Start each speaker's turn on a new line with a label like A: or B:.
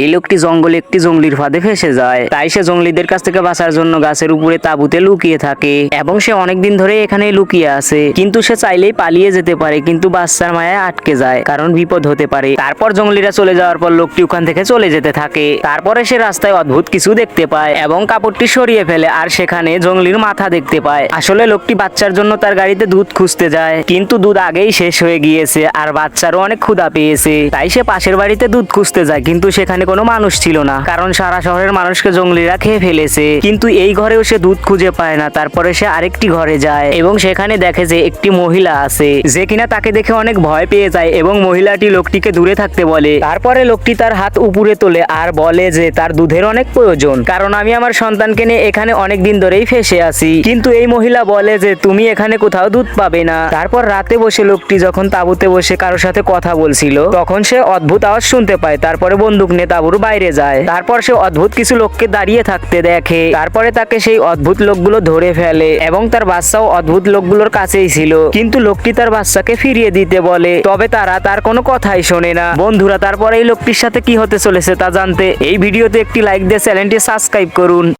A: এই লোকটি জঙ্গলে একটি জঙ্গলির ফাঁদে ফেসে যায়। তাই সে জঙ্গলিদের কাছ থেকে বাঁচার জন্য গাছের উপরে তাঁবুতে লুকিয়ে থাকে এবং সে অনেকদিন ধরে এখানে লুকিয়ে আছে। কিন্তু সে চাইলেই পালিয়ে যেতে পারে, কিন্তু বাচ্চার মায়ায় আটকে যায়, কারণ বিপদ হতে পারে। তারপর জঙ্গলিরা চলে যাওয়ার পর লোকটি ওখান থেকে চলে যেতে থাকে। তারপরে সে রাস্তায় অদ্ভুত কিছু দেখতে পায় এবং কাপড়টি সরিয়ে ফেলে আর সেখানে জঙ্গলির মাথা দেখতে পায়। আসলে লোকটি বাচ্চার জন্য তার গাড়িতে দুধ খুঁজতে যায়, কিন্তু দুধ আগেই শেষ হয়ে গিয়েছে আর বাচ্চারও অনেক ক্ষুধা পেয়েছে। তাই সে পাশের বাড়িতে দুধ খুঁজতে যায়, কিন্তু সেখানে কোনো মানুষ ছিল না। কারণ সারা শহরের মানুষকে জঙ্গলিরা খেয়ে ফেলেছে। কিন্তু এই ঘরেও সে দুধ খুঁজে পায় না। তারপরে সে আরেকটি ঘরে যায় এবং সেখানে দেখে যে একটি মহিলা আছে, যে কিনা তাকে দেখে অনেক ভয় পেয়ে যায় এবং মহিলাটি লোকটিকে দূরে থাকতে বলে। তারপরে লোকটি তার হাত উপরে তোলে আর বলে যে তার দুধের অনেক প্রয়োজন। কারণ আমি আমার সন্তানকে নিয়ে এখানে অনেক দিন ধরেই ফেসে আছি। কিন্তু এই মহিলা বলে যে, তুমি এখানে কোথাও দুধ পাবে না। তারপর রাতে বসে লোকটি যখন তাঁবুতে বসে কারোর সাথে কথা বলছিল, তখন সে অদ্ভুত আওয়াজ শুনতে পায়। তারপরে বন্দুক নিয়ে তাঁবুর বাইরে যায়। তারপর সে অদ্ভুত কিছু লোককে দাঁড়িয়ে থাকতে দেখে। তারপরে তাকে সেই অদ্ভুত লোকগুলো ধরে ফেলে এবং তার বাচ্চাও অদ্ভুত লোকগুলোর কাছেই ছিল। কিন্তু লোকটি তার বাচ্চাকে ফিরিয়ে দিতে বলে, তবে তারা তার কোনো কথাই শোনে না। বন্ধুরা, তারপরে এই লোকটির সাথে কি হতে চলেছে তা জানতে এই ভিডিওতে একটি লাইক দিয়ে চ্যানেলটি সাবস্ক্রাইব করুন।